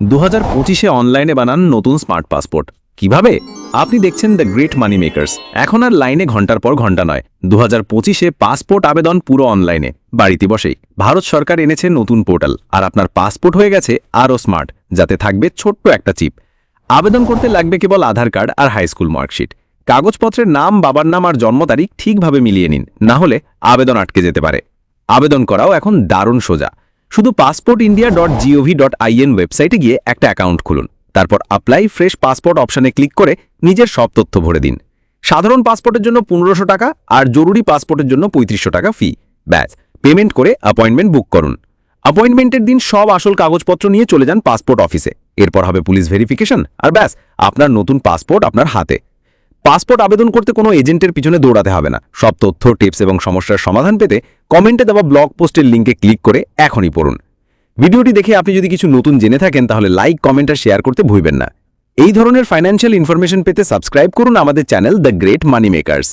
দু হাজার পঁচিশে অনলাইনে বানান নতুন স্মার্ট পাসপোর্ট কীভাবে? আপনি দেখছেন দ্য গ্রেট মানি মেকার্স এখন আর লাইনে ঘণ্টার পর ঘণ্টা নয়। দু হাজার পঁচিশে পাসপোর্ট আবেদন পুরো অনলাইনে বাড়িতে বসেই। ভারত সরকার এনেছে নতুন পোর্টাল আর আপনার পাসপোর্ট হয়ে গেছে আরও স্মার্ট যাতে থাকবে ছোট্ট একটা চিপ আবেদন করতে লাগবে কেবল আধার কার্ড আর হাইস্কুল মার্কশিট কাগজপত্রের নাম, বাবার নাম আর জন্ম তারিখ ঠিকভাবে মিলিয়ে নিন। না হলে আবেদন আটকে যেতে পারে। আবেদন করাও এখন দারুণ সোজা। শুধু passport India dot GOV dot IN ওয়েবসাইটে গিয়ে একটা অ্যাকাউন্ট খুলুন। তারপর অ্যাপ্লাই ফ্রেশ পাসপোর্ট অপশানে ক্লিক করে নিজের সব তথ্য ভরে দিন। সাধারণ পাসপোর্টের জন্য পনেরোশো টাকা আর জরুরি পাসপোর্টের জন্য পঁয়ত্রিশশো টাকা ফি ব্যাস পেমেন্ট করে অ্যাপয়েন্টমেন্ট বুক করুন। অ্যাপয়েন্টমেন্টের দিন সব আসল কাগজপত্র নিয়ে চলে যান পাসপোর্ট অফিসে এরপর হবে পুলিশ ভেরিফিকেশন আর ব্যাস, আপনার নতুন পাসপোর্ট আপনার হাতে। পাসপোর্ট আবেদন করতে কোনো এজেন্টের পিছনে দৌড়াতে হবে না। সব তথ্য, টিপস এবং সমস্যার সমাধান পেতে কমেন্টে দেওয়া ব্লগ পোস্টের লিঙ্কে ক্লিক করে এখনই পড়ুন। ভিডিওটি দেখে আপনি যদি কিছু নতুন জেনে থাকেন, তাহলে লাইক, কমেন্ট আর শেয়ার করতে ভুলবেন না। এই ধরনের ফাইন্যান্সিয়াল ইনফরমেশন পেতে সাবস্ক্রাইব করুন আমাদের channel the great money makers